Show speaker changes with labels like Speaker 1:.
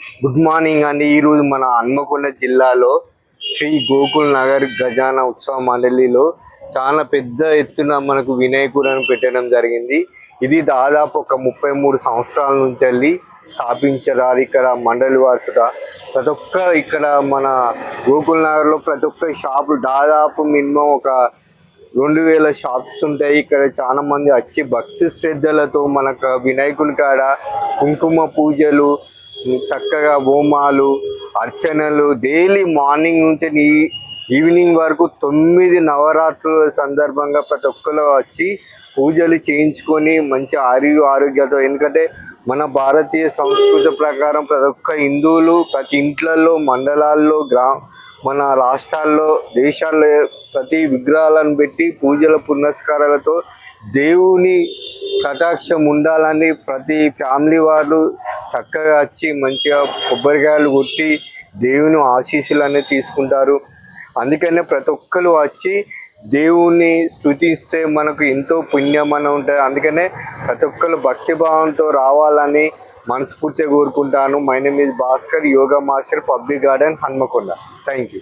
Speaker 1: Good morning అండి. ఈరోజు మన హన్మకొండ జిల్లాలో శ్రీ గోకుల్ నగర్ గజాన ఉత్సవ మండలిలో చాలా పెద్ద ఎత్తున మనకు వినాయకులను పెట్టడం జరిగింది. ఇది దాదాపు ఒక ముప్పై మూడు సంవత్సరాల నుంచి వెళ్ళి స్థాపించారు ఇక్కడ మండలి వాసుగా ప్రతి ఒక్క ఇక్కడ మన గోకుల్ నగర్లో ప్రతి ఒక్క షాపు దాదాపు మినిమం ఒక రెండు వేల షాప్స్ ఉంటాయి. ఇక్కడ చాలా మంది వచ్చి భక్తి శ్రద్ధలతో మనకు వినాయకుని కాడ కుంకుమ పూజలు చక్కగా హోమాలు అర్చనలు డైలీ మార్నింగ్ నుంచి ఈ- ఈవినింగ్ వరకు తొమ్మిది నవరాత్రుల సందర్భంగా ప్రతి ఒక్కరు వచ్చి పూజలు చేయించుకొని మంచి ఆరోగ్య ఆరోగ్యతో ఎందుకంటే మన భారతీయ సంస్కృతి ప్రకారం ప్రతి ఒక్క హిందువులు ప్రతి ఇంట్లలో మండలాల్లో గ్రా మన రాష్ట్రాల్లో దేశాల్లో ప్రతి విగ్రహాలను పెట్టి పూజల పునస్కారాలతో దేవుని కటాక్షం ఉండాలని ప్రతి ఫ్యామిలీ వాళ్ళు చక్కగా వచ్చి మంచిగా కొబ్బరికాయలు కొట్టి దేవుని ఆశీస్సులు అనేది తీసుకుంటారు. అందుకనే ప్రతి ఒక్కరు వచ్చి దేవుణ్ణి స్తుతిస్తే మనకు ఎంతో పుణ్యం అని ఉంటుంది. అందుకనే ప్రతి ఒక్కరు భక్తి భావంతో రావాలని మనస్ఫూర్తిగా కోరుకుంటాను. My name is Bhaskar yoga master public garden Hanmakonda thank you